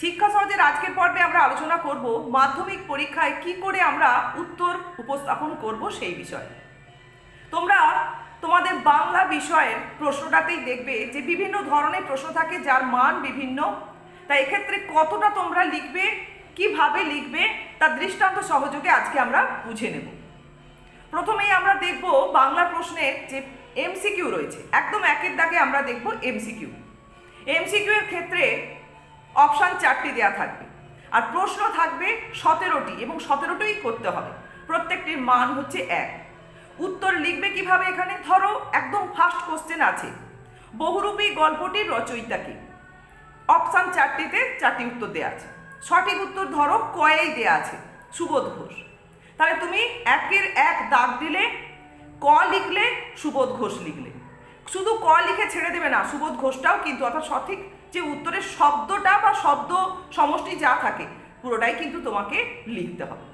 শিক্ষা সহজের আজকের পর্বে আমরা আলোচনা করব মাধ্যমিক পরীক্ষায় কি করে আমরা উত্তর উপস্থাপন করব সেই বিষয়ে। তোমরা তোমাদের বাংলা বিষয়ের প্রশ্নটাতেই দেখবে যে বিভিন্ন ধরনের প্রশ্ন থাকে, যার মান বিভিন্ন। তাই এক্ষেত্রে কতটা তোমরা লিখবে, কীভাবে লিখবে, তার দৃষ্টান্ত সহযোগে আজকে আমরা বুঝে নেব। প্রথমেই আমরা দেখব বাংলা প্রশ্নের যে এমসিকিউ রয়েছে, একদম একের দাগে আমরা দেখব এমসিকিউ। এমসিকিউ এর ক্ষেত্রে অপশান চারটি দেওয়া থাকবে। আর প্রশ্ন থাকবে সতেরোটি, এবং সতেরোটিই করতে হবে। প্রত্যেকটির মান হচ্ছে এক। উত্তর লিখবে কীভাবে এখানে? ধরো, একদম ফার্স্ট কোশ্চেন আছে। বহুরূপী গল্পটির রচয়িতাকে অপশান চারটিতে চারটি উত্তর দেওয়া আছে। সঠিক উত্তর ধরো, কয়েই দেওয়া আছে। সুবোধ ঘোষ। তাহলে তুমি একের এক দাগ দিলে, ক লিখলে, সুবোধ ঘোষ লিখলে। শুধু ক লিখে ছেড়ে দেবে না, সুবোধ ঘোষটাও কিন্তু অর্থাৎ সঠিক যে উত্তরের শব্দটা বা শব্দ সমষ্টি যা থাকে, পুরোটাই কিন্তু তোমাকে লিখতে হবে।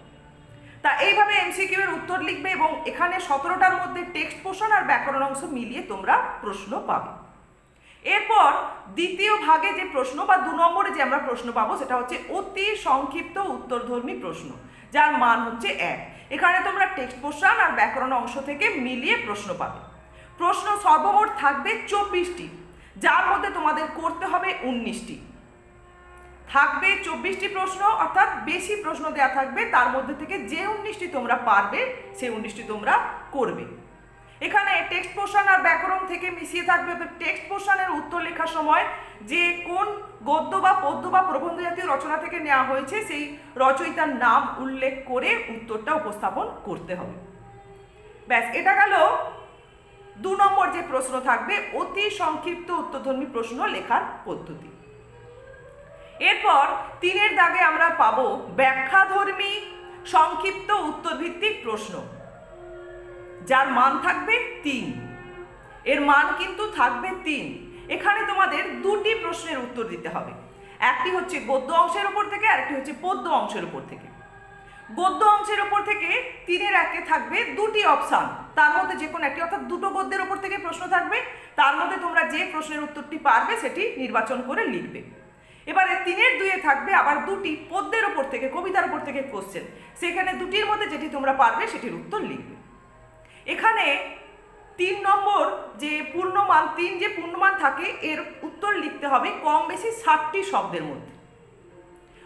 তা এইভাবে এমসিকিউ এর উত্তর লিখবে এবং এখানে সতেরোটার মধ্যে টেক্সট পোর্শন আর ব্যাকরণ অংশ মিলিয়ে তোমরা প্রশ্ন পাবে। এরপর দ্বিতীয় ভাগে যে প্রশ্ন বা দু নম্বরে যে আমরা প্রশ্ন পাবো, সেটা হচ্ছে অতি সংক্ষিপ্ত উত্তরধর্মী প্রশ্ন, যার মান হচ্ছে এক। এখানে তোমরা টেক্সট পোর্শন আর ব্যাকরণ অংশ থেকে মিলিয়ে প্রশ্ন পাবে। প্রশ্ন সর্বমোট থাকবে চব্বিশটি। যার মধ্যে তোমাদের করতে হবে উনিশটি। থাকবে চব্বিশটি প্রশ্ন, অর্থাৎ বেশি প্রশ্ন দেওয়া থাকবে, তার মধ্যে থেকে যে উনিশটি তোমরা পারবে, সেই উনিশটি তোমরা করবে। এখানে টেক্সট পোর্শন আর ব্যাকরণ থেকে মিশিয়ে থাকবে, অর্থাৎ টেক্সট পোর্শনের উত্তর লেখার সময় যে কোন গদ্য বা পদ্য বা প্রবন্ধ জাতীয় রচনা থেকে নেওয়া হয়েছে, সেই রচয়িতার নাম উল্লেখ করে উত্তরটা উপস্থাপন করতে হবে। ব্যাস, এটা গেল দু নম্বর যে প্রশ্ন থাকবে, অতি সংক্ষিপ্ত উত্তরধর্মী প্রশ্ন লেখার পদ্ধতি। এরপর তিনের দাগে আমরা পাবো ব্যাখ্যাধর্মী সংক্ষিপ্ত উত্তরভিত্তিক প্রশ্ন। যার মান থাকবে তিন। এর মান কিন্তু থাকবে তিন। এখানে তোমাদের দুটি প্রশ্নের উত্তর দিতে হবে। একটি হচ্ছে গদ্য অংশের উপর থেকে, আরেকটি হচ্ছে পদ্য অংশের উপর থেকে। গদ্য অংশের ওপর থেকে তিনের একে থাকবে দুটি অপশান। তার মধ্যে যে কোনো একটি, অর্থাৎ দুটো গদ্যের উপর থেকে প্রশ্ন থাকবে। তার মধ্যে তোমরা যে প্রশ্নের উত্তরটি পারবে সেটি নির্বাচন করে লিখবে। এবারে তিনের দুয়ে থাকবে আবার দুটি পদ্যের ওপর থেকে, কবিতার উপর থেকে কোশ্চেন সেখানে দুটির মধ্যে যেটি তোমরা পারবে সেটির উত্তর লিখবে। এখানে তিন নম্বর যে পূর্ণমান, তিন যে পূর্ণমান থাকে, এর উত্তর লিখতে হবে কম বেশি ষাটটি শব্দের মধ্যে।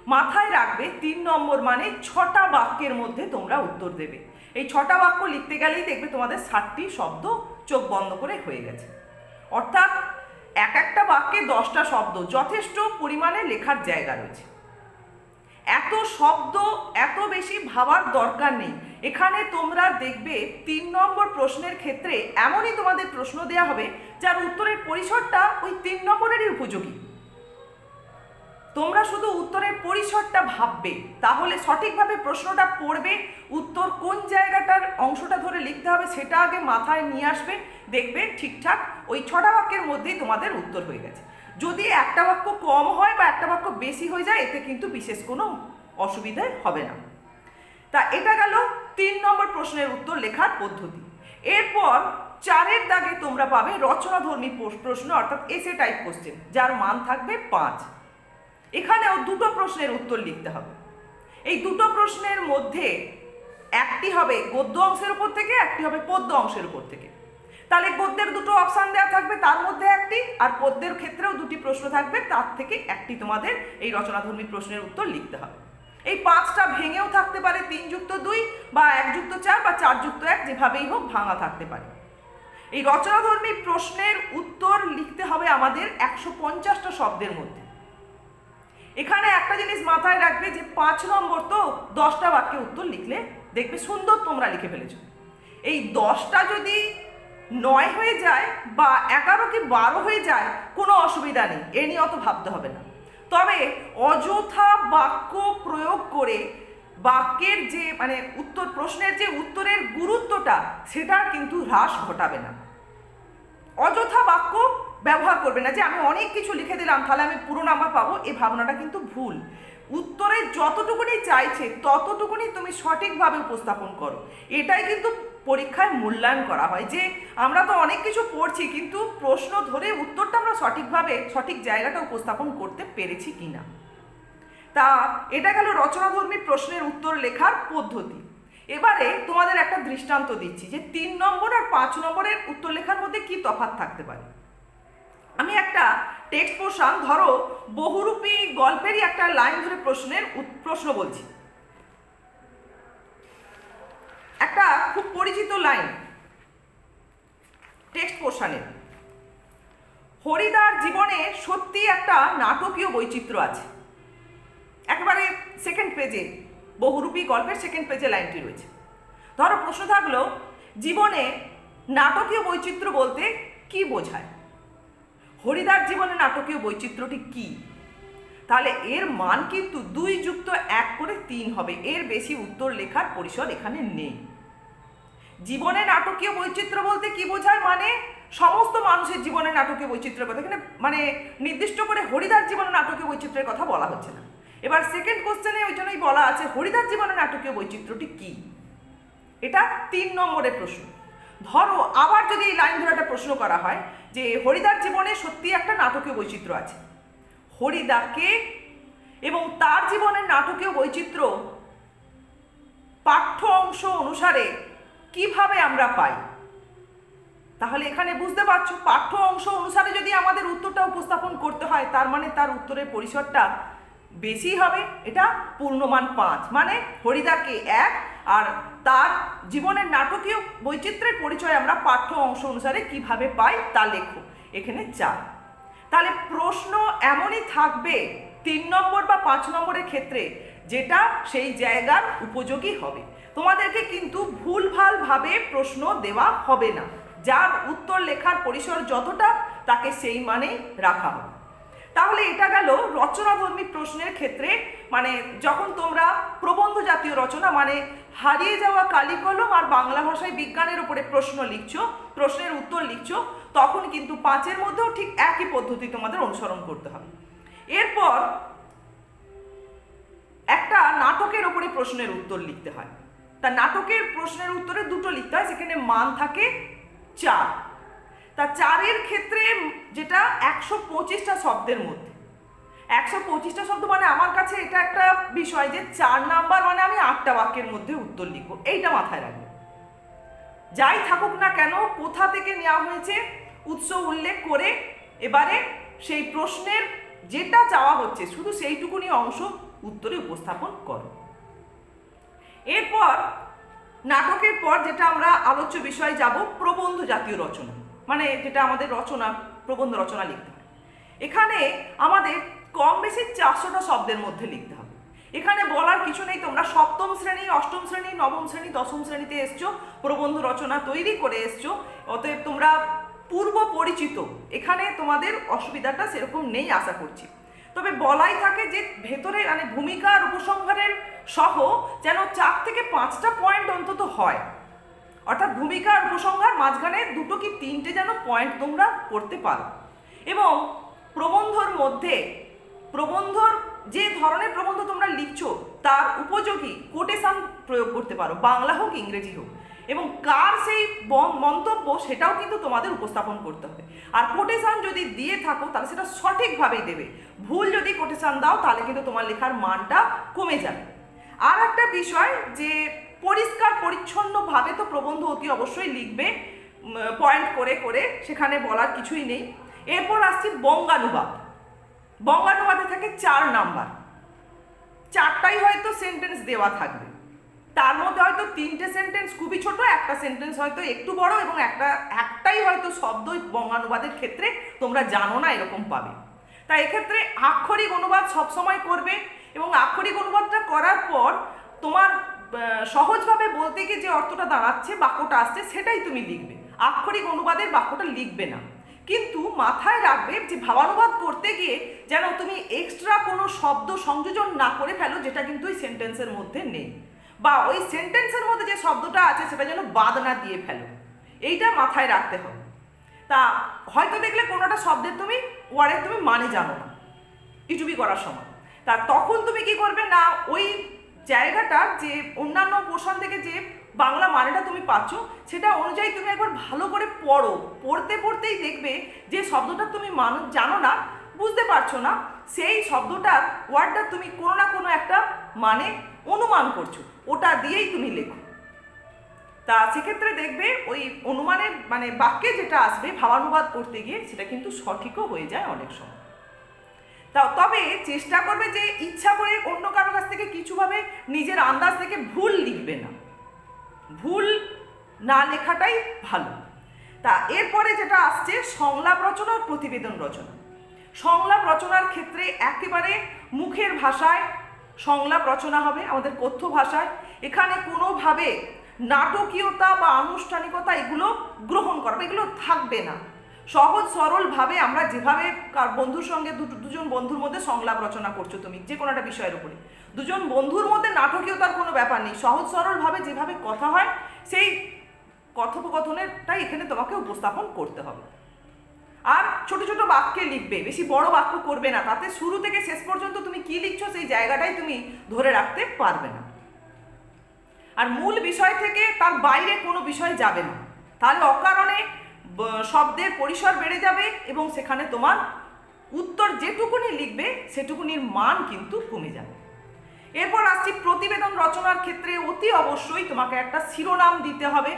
মাথায় রাখবে তিন নম্বর মানে ছটা বাক্যের মধ্যে তোমরা উত্তর দেবে। এই ছটা বাক্য লিখতে গেলেই দেখবে তোমাদের ষাটটি শব্দ চোখ বন্ধ করে হয়ে গেছে। অর্থাৎ এক একটা বাক্যে দশটা শব্দ যথেষ্ট পরিমাণে লেখার জায়গা রয়েছে। এত শব্দ, এত বেশি ভাবার দরকার নেই। এখানে তোমরা দেখবে তিন নম্বর প্রশ্নের ক্ষেত্রে এমনই তোমাদের প্রশ্ন দেওয়া হবে, যার উত্তরের পরিসরটা ওই তিন নম্বরেরই উপযোগী। তোমরা শুধু উত্তরের পরিসরটা ভাববে, তাহলে সঠিকভাবে প্রশ্নটা পড়বে, উত্তর কোন জায়গাটার অংশটা ধরে লিখতে হবে সেটা আগে মাথায় নিয়ে আসবে, দেখবে ঠিকঠাক ওই ছটা বাক্যের মধ্যেই তোমাদের উত্তর হয়ে গেছে। যদি একটা বাক্য কম হয় বা একটা বাক্য বেশি হয়ে যায়, এতে কিন্তু বিশেষ কোনো অসুবিধা হবে না। তা এটা গেল তিন নম্বর প্রশ্নের উত্তর লেখার পদ্ধতি। এরপর চারের দাগে তোমরা পাবে রচনাধর্মী প্রশ্ন, অর্থাৎ এসে টাইপ কোশ্চেন যার মান থাকবে পাঁচ। এখানেও দুটো প্রশ্নের উত্তর লিখতে হবে। এই দুটো প্রশ্নের মধ্যে একটি হবে গদ্য অংশের উপর থেকে, একটি হবে পদ্য অংশের উপর থেকে। তাহলে গদ্যের দুটো অপশান দেওয়া থাকবে, তার মধ্যে একটি, আর পদ্যের ক্ষেত্রেও দুটি প্রশ্ন থাকবে, তার থেকে একটি তোমাদের এই রচনাধর্মী প্রশ্নের উত্তর লিখতে হবে। এই পাঁচটা ভেঙেও থাকতে পারে, তিন যুক্ত দুই বা এক যুক্ত চার বা চার যুক্ত এক, যেভাবেই হোক ভাঙা থাকতে পারে। এই রচনাধর্মী প্রশ্নের উত্তর লিখতে হবে আমাদের একশো পঞ্চাশটা শব্দের মধ্যে। এখানে একটা জিনিস মাথায় রাখবে যে পাঁচ নম্বর তো দশটা বাক্যে উত্তর লিখলে দেখবে সুন্দর তোমরা লিখে ফেলেছো। এই দশটা যদি নয় হয়ে যায় বা এগারো কি বারো হয়ে যায়, কোনো অসুবিধা নেই, এ নিয়ে অত ভাবতে হবে না। তবে অযথা বাক্য প্রয়োগ করে বাক্যের যে মানে উত্তর, প্রশ্নের যে উত্তরের গুরুত্বটা, সেটার কিন্তু হ্রাস ঘটাবে না। অযথা বাক্য ব্যবহার করবে না যে আমি অনেক কিছু লিখে দিলাম, তাহলে আমি পুরো নাম্বার পাবো। এই ভাবনাটা কিন্তু ভুল। উত্তরে যতটুকুনি চাইছে, ততটুকুনি তুমি সঠিকভাবে উপস্থাপন করো। এটাই কিন্তু পরীক্ষায় মূল্যায়ন করা হয় যে আমরা তো অনেক কিছু পড়ছি, কিন্তু প্রশ্ন ধরে উত্তরটা আমরা সঠিকভাবে, সঠিক জায়গাটা উপস্থাপন করতে পেরেছি কি না তা এটা গেল রচনাধর্মী প্রশ্নের উত্তর লেখার পদ্ধতি। এবারে তোমাদের একটা দৃষ্টান্ত দিচ্ছি যে তিন নম্বর আর পাঁচ নম্বরের উত্তর লেখার মধ্যে কি তফাৎ থাকতে পারে? আমি একটা টেক্সট পোর্শন ধরো, বহুরূপী গল্পেরই একটা লাইন ধরে প্রশ্নের প্রশ্ন বলছি। একটা খুব পরিচিত লাইন টেক্সট পোর্শনের হরিদার জীবনে সত্যি একটা নাটকীয় বৈচিত্র্য আছে। একেবারে সেকেন্ড পেজে বহুরূপী গল্পের সেকেন্ড পেজে লাইনটি রয়েছে। ধরো, প্রশ্ন থাকল, জীবনে নাটকীয় বৈচিত্র্য বলতে কি বোঝায়? হরিদার জীবনে নাটকীয় বৈচিত্র্যটি কি? তাহলে এর মান কিন্তু দুই যুক্ত এক করে তিন হবে। এর বেশি উত্তর লেখার পরিসর এখানে নেই। জীবনে নাটকীয় বৈচিত্র্য বলতে কি বোঝায়? মানে সমস্ত মানুষের জীবনে নাটকীয় বৈচিত্র্যের কথা। এখানে মানে নির্দিষ্ট করে হরিদার জীবনে নাটকীয় বৈচিত্র্যের কথা বলা হচ্ছে না। এবার সেকেন্ড কোশ্চেনে ওই জন্যই বলা আছে, হরিদার জীবনে নাটকীয় বৈচিত্র্যটি কি? এটা তিন নম্বরের প্রশ্ন। ধরো আবার যদি এই লাইন ধরে একটা প্রশ্ন করা হয় যে হরিদার জীবনে সত্যি একটা নাটকীয় বৈচিত্র্য আছে। হরিদাকে এবং তার জীবনের নাটকীয় বৈচিত্র্য পাঠ্য অংশ অনুসারে কীভাবে আমরা পাই? তাহলে এখানে বুঝতে পারছ, পাঠ্য অংশ অনুসারে যদি আমাদের উত্তরটা উপস্থাপন করতে হয়, তার মানে তার উত্তরের পরিসরটা বেশি হবে। এটা পূর্ণমান পাঁচ মানে হরিদাকে এক আর তার জীবনের নাটকীয় বৈচিত্র্যের পরিচয় আমরা পাঠ্য অংশ অনুসারে কীভাবে পাই তা লেখো। এখানে চার। তাহলে প্রশ্ন এমনই থাকবে, তিন নম্বর বা পাঁচ নম্বরের ক্ষেত্রে যেটা সেই জায়গার উপযোগী হবে। তোমাদেরকে কিন্তু ভুলভালভাবে প্রশ্ন দেওয়া হবে না। যার উত্তর লেখার পরিসর যতটা, তাকে সেই মানেই রাখা হবে। তাহলে এটা গেল রচনাধর্মী প্রশ্নের ক্ষেত্রে মানে যখন তোমরা প্রবন্ধ জাতীয় রচনা মানে হারিয়ে যাওয়া কালিকলম আর বাংলা ভাষায় বিজ্ঞানের উপরে প্রশ্ন লিখছো, প্রশ্নের উত্তর লিখছো, তখন কিন্তু পাঁচের মধ্যেও ঠিক একই পদ্ধতি তোমাদের অনুসরণ করতে হবে। এরপর একটা নাটকের ওপরে প্রশ্নের উত্তর লিখতে হয়। তা নাটকের প্রশ্নের উত্তরে দুটো লিখতে হয়, সেখানে মান থাকে চার। তা চারের ক্ষেত্রে যেটা একশো পঁচিশটা শব্দের মধ্যে। একশো পঁচিশটা শব্দ মানে আমার কাছে এটা একটা বিষয় যে চার নাম্বার মানে আমি আটটা বাক্যের মধ্যে উত্তর লিখব। এইটা মাথায় রাখব। যাই থাকুক না কেন, কোথা থেকে নেওয়া হয়েছে, উৎস উল্লেখ করে এবারে সেই প্রশ্নের যেটা চাওয়া হচ্ছে, শুধু সেইটুকুনি অংশ উত্তরে উপস্থাপন করো। এরপর নাটকের পর যেটা আমরা আলোচ্য বিষয়ে যাব, প্রবন্ধ জাতীয় রচনা। মানে যেটা আমাদের রচনা, প্রবন্ধ রচনা লিখতে হয় এখানে আমাদের কম বেশি চারশোটা শব্দের মধ্যে লিখতে হবে। এখানে বলার কিছু নেই, তোমরা সপ্তম শ্রেণি, অষ্টম শ্রেণি, নবম শ্রেণি, দশম শ্রেণীতে এসছো, প্রবন্ধ রচনা তৈরি করে এসছো, অতএব তোমরা পূর্ব পরিচিত, এখানে তোমাদের অসুবিধাটা সেরকম নেই, আশা করছি। তবে বলাই থাকে যে ভেতরে মানে ভূমিকা আর উপসংহারের সহ যেন চার থেকে পাঁচটা পয়েন্ট অন্তত হয়। অর্থাৎ ভূমিকা আর উপসংহার মাঝখানে দুটো কি তিনটে যেন পয়েন্ট তোমরা করতে পারো। এবং প্রবন্ধর মধ্যে, প্রবন্ধর যে ধরনের প্রবন্ধ তোমরা লিখছো, তার উপযোগী কোটেশন প্রয়োগ করতে পারো, বাংলা হোক, ইংরেজি হোক। এবং কার সেই মন্তব্য, সেটাও কিন্তু তোমাদের উপস্থাপন করতে হবে। আর কোটেশন যদি দিয়ে থাকো, তাহলে সেটা সঠিকভাবেই দেবে। ভুল যদি কোটেশন দাও, তাহলে কিন্তু তোমার লেখার মানটা কমে যাবে। আর একটা বিষয় যে পরিষ্কার, পরিচ্ছন্নভাবে তো প্রবন্ধ অতি অবশ্যই লিখবে পয়েন্ট করে করে সেখানে বলার কিছুই নেই। এরপর আসছি বঙ্গানুবাদ। বঙ্গানুবাদে থাকে চার নাম্বার। চারটাই হয়তো সেন্টেন্স দেওয়া থাকবে। তার মধ্যে হয়তো তিনটে সেন্টেন্স খুবই ছোট, একটা সেন্টেন্স হয়তো একটু বড় এবং একটা, একটাই হয়তো শব্দ বঙ্গানুবাদের ক্ষেত্রে তোমরা জানো না, এরকম পাবে। তাই এক্ষেত্রে আক্ষরিক অনুবাদ সবসময় করবে এবং আক্ষরিক অনুবাদটা করার পর তোমার সহজভাবে বলতে গিয়ে যে অর্থটা দাঁড়াচ্ছে, বাক্যটা আসছে, সেটাই তুমি লিখবে। আক্ষরিক অনুবাদের বাক্যটা লিখবে না। কিন্তু মাথায় রাখবে যে ভাবানুবাদ করতে গিয়ে যেন তুমি এক্সট্রা কোনো শব্দ সংযোজন না করে ফেলো, যেটা কিন্তু ওই সেন্টেন্সের মধ্যে নেই। বা ওই সেন্টেন্সের মধ্যে যে শব্দটা আছে, সেটা যেন বাদ না দিয়ে ফেলো। এইটা মাথায় রাখতে হবে। তা হয়তো দেখলে কোনোটা শব্দের তুমি, ওয়ার্ডের তুমি মানে জানো না। ইউটিউবই করার সময়। তা তখন তুমি কি করবে না, ওই জায়গাটা যে অন্যান্য পোর্শন থেকে যে বাংলা মানেটা তুমি পাচ্ছ, সেটা অনুযায়ী তুমি একবার ভালো করে পড়ো। পড়তে পড়তেই দেখবে যে শব্দটা তুমি মান, জানো না, বুঝতে পারছ না, সেই শব্দটার ওয়ার্ডটা তুমি কোনো না কোনো একটা মানে অনুমান করছ। ওটা দিয়েই তুমি লেখো। তা সেক্ষেত্রে দেখবে ওই অনুমানের মানে বাক্যে যেটা আসবে ভাবানুবাদ করতে গিয়ে, সেটা কিন্তু সঠিকও হয়ে যায় অনেক সময়। তা তবে চেষ্টা করবে যে ইচ্ছা করে অন্য কারও কাছ থেকে কিছুভাবে নিজের আন্দাজ থেকে ভুল লিখবে না। ভুল না লেখাটাই ভালো। তা এরপরে যেটা আসছে, সংলাপ রচনা আর প্রতিবেদন রচনা। সংলাপ রচনার ক্ষেত্রে একেবারে মুখের ভাষায় সংলাপ রচনা হবে, আমাদের কথ্য ভাষায়। এখানে কোনোভাবে নাটকীয়তা বা আনুষ্ঠানিকতা এগুলো গ্রহণ করবে এগুলো থাকবে না। সহজ সরলভাবে আমরা যেভাবে বন্ধুর সঙ্গে দুটো দুজন বন্ধুর মধ্যে সংলাপ রচনা করছ তুমি, যে কোনো একটা বিষয়ের উপরে দুজন বন্ধুর মধ্যে নাটকীয়তার কোনো ব্যাপার নেই। সহজ সরলভাবে যেভাবে কথা হয়, সেই কথোপকথনেরটাই এখানে তোমাকে উপস্থাপন করতে হবে। আর ছোট ছোট বাক্যে লিখবে, বেশি বড় বাক্য করবে না, তাতে শুরু থেকে শেষ পর্যন্ত তুমি কি লিখছো সেই জায়গাটাই তুমি ধরে রাখতে পারবে না। আর মূল বিষয় থেকে তার বাইরে কোনো বিষয় যাবে না। তাহলে অকারণে শব্দের পরিসর বেড়ে যাবে এবং সেখানে তোমার উত্তর যেটুকুনি লিখবে, সেটুকুনির মান কিন্তু কমে যাবে। এরপর আসছি প্রতিবেদন রচনার ক্ষেত্রে অতি অবশ্যই তোমাকে একটা শিরোনাম দিতে হবে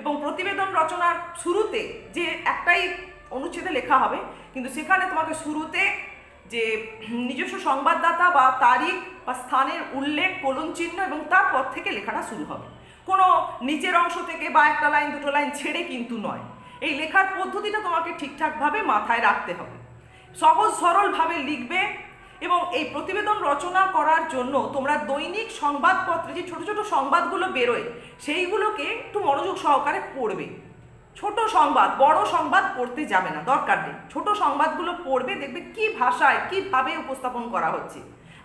এবং প্রতিবেদন রচনার শুরুতে যে একটাই অনুচ্ছেদে লেখা হবে, কিন্তু সেখানে তোমাকে শুরুতে যে নিজস্ব সংবাদদাতা বা তারিখ বা স্থানের উল্লেখ, কোলন চিহ্ন এবং তারপর থেকে লেখাটা শুরু হবে। কোনো নিচের অংশ থেকে বা একটা লাইন, দুটো লাইন ছেড়ে কিন্তু নয়। এই লেখার পদ্ধতিটা তোমাকে ঠিকঠাকভাবে মাথায় রাখতে হবে। সহজ সরলভাবে লিখবে এবং এই প্রতিবেদন রচনা করার জন্য তোমরা দৈনিক সংবাদপত্রে যে ছোট ছোট সংবাদগুলো বেরোয়, সেইগুলোকে একটু মনোযোগ সহকারে পড়বে। ছোট সংবাদ, বড় সংবাদ পড়তে যাবে না, দরকার নেই। ছোট সংবাদগুলো পড়বে, দেখবে কি ভাষায়, কীভাবে উপস্থাপন করা হচ্ছে।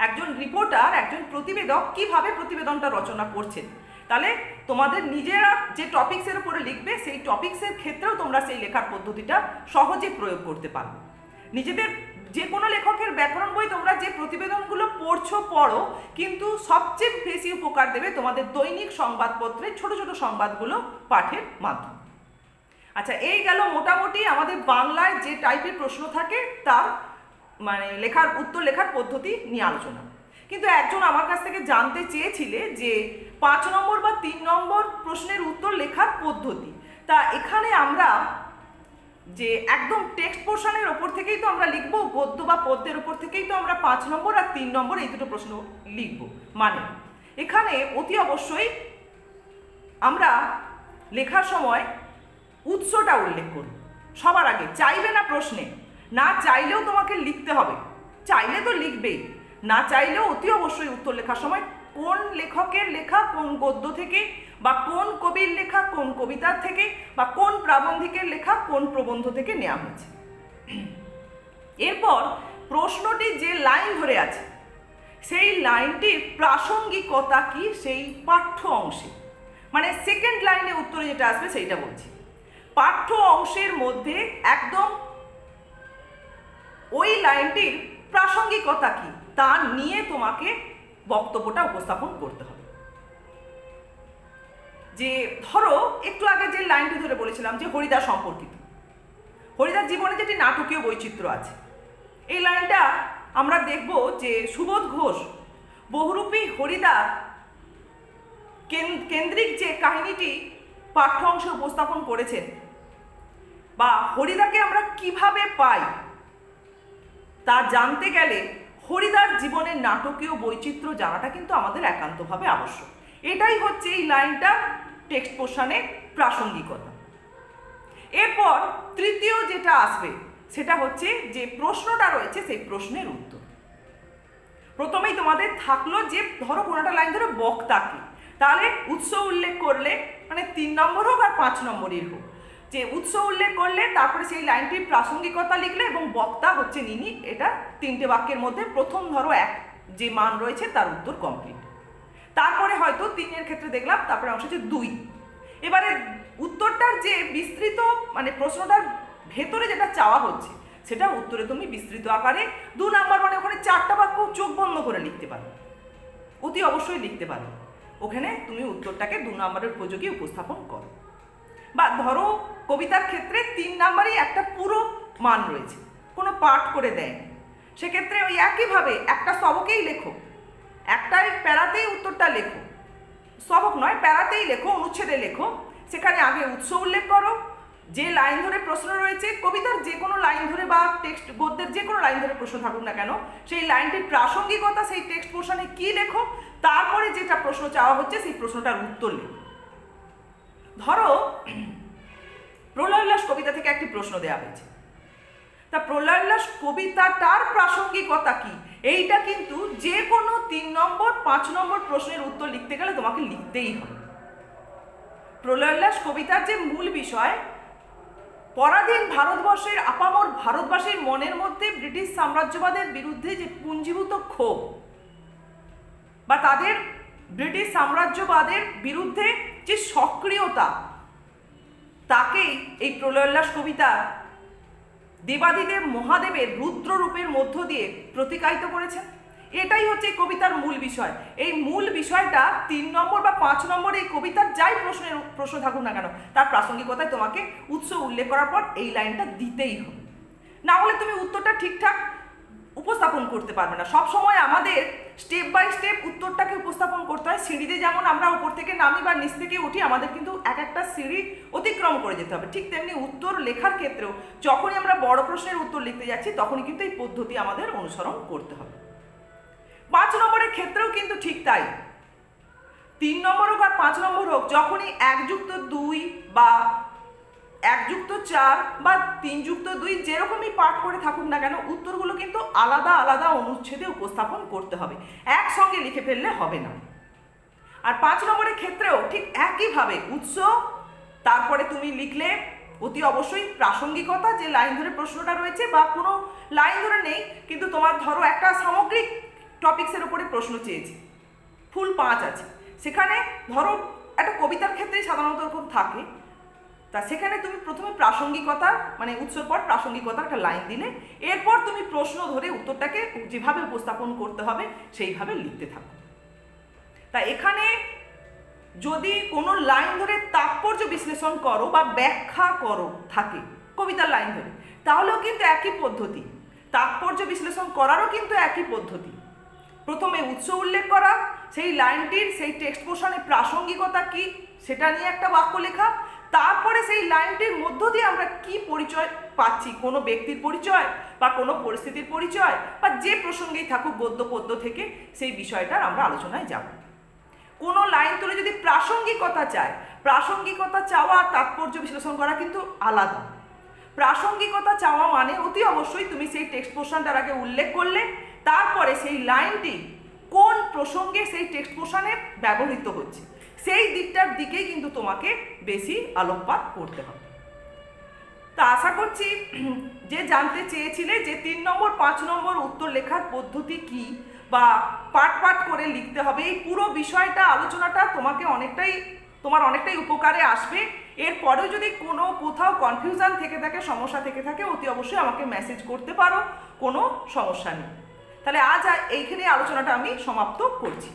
একজন রিপোর্টার একজন প্রতিবেদক কীভাবে প্রতিবেদনটা রচনা করছেন? তাহলে তোমাদের নিজেরা যে টপিক্সের উপরে লিখবে, সেই টপিক্সের ক্ষেত্রেও তোমরা সেই লেখার পদ্ধতিটা সহজে প্রয়োগ করতে পারবে। নিজেদের যে কোনো লেখকের ব্যাকরণ বই তোমরা যে প্রতিবেদনগুলো পড়ছো, পড়ো, কিন্তু সবচেয়ে বেশি উপকার দেবে তোমাদের দৈনিক সংবাদপত্রে ছোট ছোট সংবাদগুলো পাঠের মাধ্যমে। আচ্ছা এই গেল মোটামুটি আমাদের বাংলায় যে টাইপের প্রশ্ন থাকে, তার মানে লেখার, উত্তর লেখার পদ্ধতি নিয়ে আলোচনা। কিন্তু একজন আমার কাছ থেকে জানতে চেয়েছিলে যে পাঁচ নম্বর বা তিন নম্বর প্রশ্নের উত্তর লেখার পদ্ধতি। তা এখানে আমরা যে একদম টেক্সট পোর্শনের ওপর থেকেই তো আমরা লিখব, গদ্য বা পদ্যের ওপর থেকেই তো আমরা পাঁচ নম্বর আর তিন নম্বর এই দুটো প্রশ্ন লিখব। মানে এখানে অতি অবশ্যই আমরা লেখার সময় উৎসটা উল্লেখ করুন সবার আগে চাইবে না প্রশ্নে, না চাইলেও তোমাকে লিখতে হবে। চাইলে তো লিখবেই, না চাইলেও অতি অবশ্যই উত্তর লেখার সময় কোন লেখকের লেখা কোন গদ্য থেকে, বা কোন কবির লেখা কোন কবিতার থেকে, বা কোন প্রাবন্ধিকের লেখা কোন প্রবন্ধ থেকে নেওয়া হয়েছে? এরপর প্রশ্নটি যে লাইন ধরে আছে, সেই লাইনটির প্রাসঙ্গিকতা কি সেই পাঠ্য অংশে? মানে সেকেন্ড লাইনে উত্তরে যেটা আসবে সেইটা বলছি। পাঠ্য অংশের মধ্যে একদম ওই লাইনটির প্রাসঙ্গিকতা কি তা নিয়ে তোমাকে বক্তব্যটা উপস্থাপন করতে হবে। যে ধরো, একটু আগে যে লাইনটি ধরে বলেছিলাম যে হরিদাস সম্পর্কিত। হরিদাস জীবনে যেটি নাটকীয় বৈচিত্র্য আছে। এই লাইনটা আমরা দেখব যে সুবোধ ঘোষ বহুরূপী হরিদার কেন- কেন্দ্রিক যে কাহিনীটি পাঠ্য অংশে উপস্থাপন করেছেন বা হরিদাকে আমরা কীভাবে পাই তা জানতে গেলে হরিদার জীবনের নাটকীয় বৈচিত্র্য জানাটা কিন্তু আমাদের একান্তভাবে আবশ্যক। এটাই হচ্ছে এই লাইনটা টেক্সট পোর্শনে প্রাসঙ্গিকতা। এরপর তৃতীয় যেটা আসবে, সেটা হচ্ছে যে প্রশ্নটা রয়েছে সেই প্রশ্নের উত্তর। প্রথমেই তোমাদের থাকল যে, ধরো কোনোটা লাইন ধরো বক্তাকে। তাহলে উৎস উল্লেখ করলে মানে তিন নম্বর হোক আর পাঁচ নম্বরের হোক। যে উৎস উল্লেখ করলে, তারপরে সেই লাইনটির প্রাসঙ্গিকতা লিখলে এবং বক্তা হচ্ছে নিনি এটা তিনটে বাক্যের মধ্যে প্রথম ধরো এক, যে মান রয়েছে তার উত্তর কমপ্লিট তারপরে হয়তো তিনের ক্ষেত্রে দেখলাম, তারপরে অংশ হচ্ছে দুই। এবারে উত্তরটার যে বিস্তৃত মানে প্রশ্নটার ভেতরে যেটা চাওয়া হচ্ছে, সেটা উত্তরে তুমি বিস্তৃত আকারে দু নাম্বার মানে ওখানে চারটা বাক্য চোখ বন্ধ করে লিখতে পারো। অতি অবশ্যই লিখতে পারো। ওখানে তুমি উত্তরটাকে দু নম্বরের উপযোগী উপস্থাপন করো। বা ধরো কবিতার ক্ষেত্রে তিন নাম্বারই একটা পুরো মান রয়েছে, কোনো পাঠ করে দেয়নি সেক্ষেত্রে ওই একইভাবে একটা সবকেই লেখো, একটাই প্যারাতেই উত্তরটা লেখো, সবক নয়, প্যারাতেই লেখো, অনুচ্ছেদে লেখো, সেখানে আগে উৎস উল্লেখ করো, যে লাইন ধরে প্রশ্ন রয়েছে, কবিতার যে কোনো লাইন ধরে বা টেক্সট গদ্যের যে কোনো লাইন ধরে প্রশ্ন থাকুক না কেন, সেই লাইনটির প্রাসঙ্গিকতা, সেই টেক্সট পোর্শনে কি লেখো, তারপরে যেটা প্রশ্ন চাওয়া হচ্ছে, সেই প্রশ্নটার উত্তর লেখো। ধরো প্রলয়োল্লাস কবিতা থেকে একটি প্রশ্ন দেওয়া হয়েছে। তা প্রলয়োল্লাস কবিতাটার প্রাসঙ্গিকতা কি? এইটা কিন্তু যে কোনো তিন নম্বর, পাঁচ নম্বর প্রশ্নের উত্তর লিখতে গেলে তোমাকে লিখতেই হবে। প্রলয়োল্লাস কবিতার যে মূল বিষয়, পরাধীন ভারতবর্ষের, আপামর ভারতবাসীর মনের মধ্যে ব্রিটিশ সাম্রাজ্যবাদের বিরুদ্ধে যে পুঞ্জীভূত ক্ষোভ, বা তাদের ব্রিটিশ সাম্রাজ্যবাদের বিরুদ্ধে যে সক্রিয়তা, তাকেই এই প্রলয়োল্লাস কবিতা দেবাদিদেব মহাদেবের রুদ্ররূপের মধ্য দিয়ে প্রতিকায়িত করেছেন। এটাই হচ্ছে কবিতার মূল বিষয়। এই মূল বিষয়টা তিন নম্বর বা পাঁচ নম্বর এই কবিতার যাই প্রশ্নের প্রশ্ন থাকুক না কেন, তার প্রাসঙ্গিকতায় তোমাকে উৎস উল্লেখ করার পর এই লাইনটা দিতেই হবে। না হলে তুমি উত্তরটা ঠিকঠাক উপস্থাপন করতে পারবে না। সব সময় আমাদের স্টেপ বাই স্টেপ উত্তরটাকে উপস্থাপন করতে হয়। সিঁড়িতে যেমন আমরা উপর থেকে নামি বা নিচ থেকে উঠি, আমাদের কিন্তু এক একটা সিঁড়ি অতিক্রম করে যেতে হবে। ঠিক তেমনি উত্তর লেখার ক্ষেত্রেও যখনই আমরা বড় প্রশ্নের উত্তর লিখতে যাচ্ছি, তখনই কিন্তু এই পদ্ধতি আমাদের অনুসরণ করতে হবে। পাঁচ নম্বরের ক্ষেত্রেও কিন্তু ঠিক তাই। তিন নম্বর হোক আর পাঁচ নম্বর হোক, যখনই এক যুক্ত দুই বা এক যুক্ত চার বা তিন যুক্ত দুই যেরকমই পাঠ করে থাকুক না কেন, উত্তরগুলো কিন্তু আলাদা আলাদা অনুচ্ছেদে উপস্থাপন করতে হবে। একসঙ্গে লিখে ফেললে হবে না। আর পাঁচ নম্বরের ক্ষেত্রেও ঠিক একইভাবে উৎস, তারপরে তুমি লিখলে অতি অবশ্যই প্রাসঙ্গিকতা, যে লাইন ধরে প্রশ্নটা রয়েছে বা কোনো লাইন ধরে নেই, কিন্তু তোমার ধরো একটা সামগ্রিক টপিক্সের উপরে প্রশ্ন চেয়েছে। ফুল পাঁচ আছে। সেখানে ধরো একটা কবিতার ক্ষেত্রে সাধারণত এরকম থাকে তা সেখানে তুমি প্রথমে প্রাসঙ্গিকতা মানে উৎসর পর প্রাসঙ্গিকতার একটা লাইন দিলে, এরপর তুমি প্রশ্ন ধরে উত্তরটাকে যেভাবে উপস্থাপন করতে হবে, সেইভাবে লিখতে থাকো। তা এখানে যদি কোনো লাইন ধরে তাৎপর্য বিশ্লেষণ করো বা ব্যাখ্যা করো থাকে, কবিতার লাইন ধরে, তাহলেও কিন্তু একই পদ্ধতি। তাৎপর্য বিশ্লেষণ করারও কিন্তু একই পদ্ধতি। প্রথমে উৎস উল্লেখ করা, সেই লাইনটির, সেই টেক্সট পোর্শনে প্রাসঙ্গিকতা কি, সেটা নিয়ে একটা বাক্য লেখা তারপরে সেই লাইনটির মধ্য দিয়ে আমরা কি পরিচয় পাচ্ছি? কোনো ব্যক্তির পরিচয় বা কোনো পরিস্থিতির পরিচয় বা যে প্রসঙ্গেই থাকুক গদ্য পদ্য থেকে সেই বিষয়টার আমরা আলোচনায় যাব। কোনো লাইন তুলে যদি প্রাসঙ্গিকতা চায়, প্রাসঙ্গিকতা চাওয়া তাৎপর্য বিশ্লেষণ করা কিন্তু আলাদা। প্রাসঙ্গিকতা চাওয়া মানে অতি অবশ্যই তুমি সেই টেক্সট পোর্শনটার আগে উল্লেখ করলে, তারপরে সেই লাইনটি কোন প্রসঙ্গে সেই টেক্সট পোর্শনে ব্যবহৃত হচ্ছে। সেই দিকটার দিকেই কিন্তু তোমাকে বেশি আলোকপাত করতে হবে। তা আশা করছি যে জানতে চেয়েছিলে যে তিন নম্বর, পাঁচ নম্বর উত্তর লেখার পদ্ধতি কি বা পাট পাট করে লিখতে হবে। এই পুরো বিষয়টা, আলোচনাটা তোমাকে অনেকটাই, তোমার অনেকটাই উপকারে আসবে। এরপরেও যদি কোনো কোথাও কনফিউশন থেকে থাকে, সমস্যা থেকে থাকে, অতি অবশ্যই আমাকে মেসেজ করতে পারো, কোনো সমস্যা নেই। তাহলে আজ এইখানে আলোচনাটা আমি সমাপ্ত করছি।